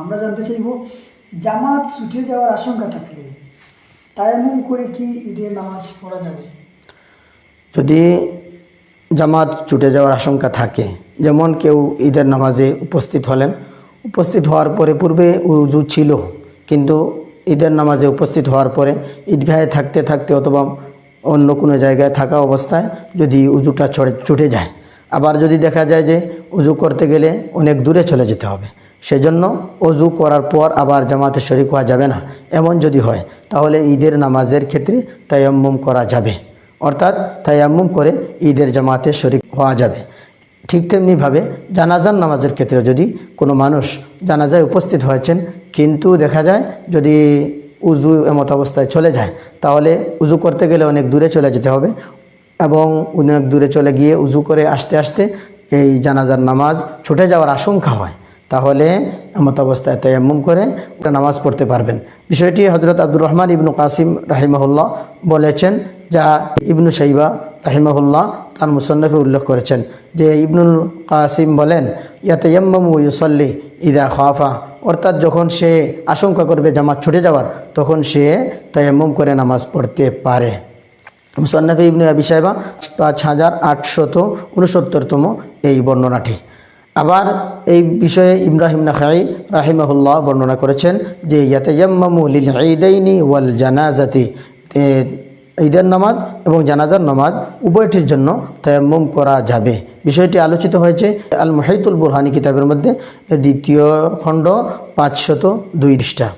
আমরা জানতে চাইব, জামাত ছুটে যাওয়ার আশঙ্কা থাকলে তায়ামুম করে কি ঈদের নামাজ পড়া যাবে? যদি জামাত ছুটে যাওয়ার আশঙ্কা থাকে, যেমন কেউ ঈদের নামাজে উপস্থিত হলেন, উপস্থিত হওয়ার পরে পূর্বে উজু ছিল, কিন্তু ঈদের নামাজে উপস্থিত হওয়ার পরে ঈদগাহে থাকতে থাকতে অথবা অন্য কোনো জায়গায় থাকা অবস্থায় যদি উজুটা ছড়ে, ছুটে যায়। আবার যদি দেখা যায় যে উজু করতে গেলে অনেক দূরে চলে যেতে হবে। সেজন্য অজু করার পর আবার জামাতে শরিক হওয়া যাবে না। এমন যদি হয়, তাহলে ঈদের নামাজের ক্ষেত্রে তায়াম্মুম করা যাবে। অর্থাৎ তায়াম্মুম করে ঈদের জামাতে শরিক হওয়া যাবে। ঠিক তেমনিভাবে জানাজার নামাজের ক্ষেত্রে যদি কোনো মানুষ জানাজায় উপস্থিত হয়েছেন, কিন্তু দেখা যায় যদি উজু এমত অবস্থায় চলে যায়, তাহলে উজু করতে গেলে অনেক দূরে চলে যেতে হবে এবং অনেক দূরে চলে গিয়ে উজু করে আসতে আসতে এই জানাজার নামাজ ছুটে যাওয়ার আশঙ্কা হয়। তাহলে এমত অবস্থায় তায়াম্মুম করে একটা নামাজ পড়তে পারবেন। বিষয়টি হজরত আব্দুর রহমান ইবনু কাসিম রাহিমাহুল্লাহ বলেছেন, যা ইবনু সাইবা রাহিমাহুল্লাহ তার মুসন্নফে উল্লেখ করেছেন যে ইবনুল কাসিম বলেন, ইয়াতায়াম্মামু ইউসল্লি ইদা খাফা। অর্থাৎ যখন সে আশঙ্কা করবে জামাত ছুটে যাওয়ার, তখন সে তায়াম্মুম করে নামাজ পড়তে পারে। মুসান্নাফি ইবনু আবি সাহেবা পাঁচ হাজার আটশত উনসত্তরতম এই বর্ণনাটি। আবার এই বিষয়ে ইব্রাহিম নাখাই রাহিমাহুল্লাহ বর্ণনা করেছেন যে, ইয়াতায়াম্মামু লিল ঈদাইনি ওয়াল জানাজাতি ঈদের নামাজ এবং জানাজার নামাজ উভয়টির জন্য তায়াম্মুম করা যাবে। বিষয়টি আলোচিত হয়েছে আল মুহাইতুল বুরহানি কিতাবের মধ্যে দ্বিতীয় খণ্ড পাঁচশত দুই পৃষ্ঠা।